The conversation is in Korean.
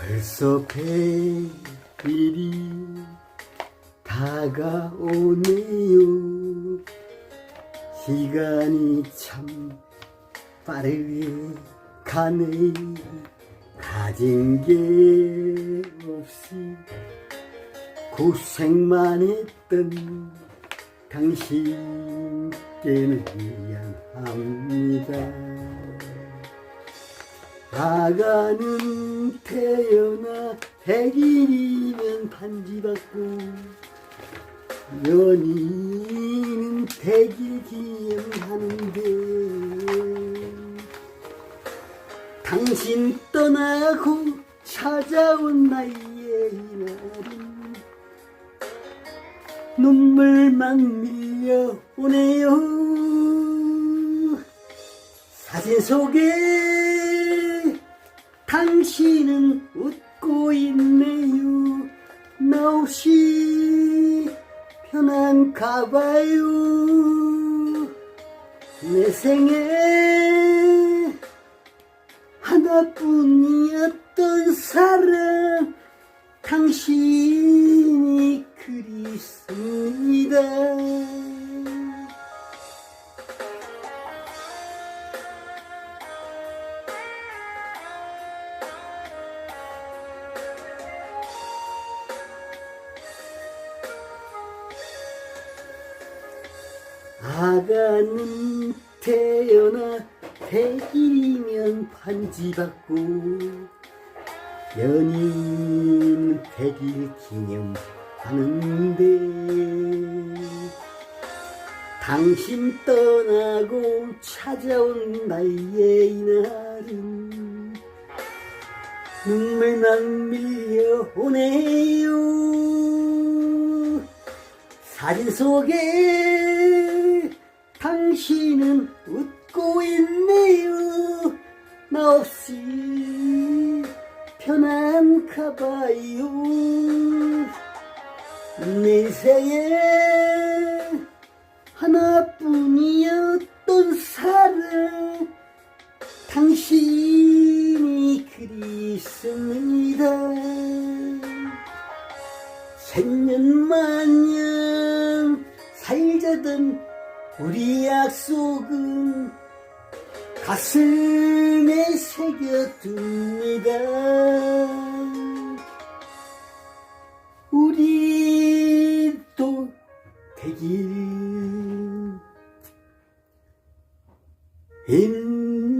벌써 백일이 다가오네요. 시간이 참 빠르게 가네. 가진 게 없이 고생만 했던 당신께는 미안합니다. 아가는 태어나 백일이면 반지 받고 연인은 백일 기념하는데 당신 떠나고 찾아온 나의 이날은 눈물만 밀려오네요. 사진 속에 당신은 웃고 있네요. 나 없이 편한가 봐요. 내 생에 하나뿐이었던 사랑 당신이 그립습니다 아가는 태어나 백일이면 반지 받고 연인 백일 기념하는데 당신 떠나고 찾아온 나의 이날은 눈물만 밀려오네요. 사진 속에 당신은 웃고 있네요. 나 없이 편한가 봐요. 내 생에 하나뿐이었던 사랑 당신이 그립습니다. 생년마년 살자던 우리 약속은 가슴에 새겨둡니다. 우리 또 되길 힘니다.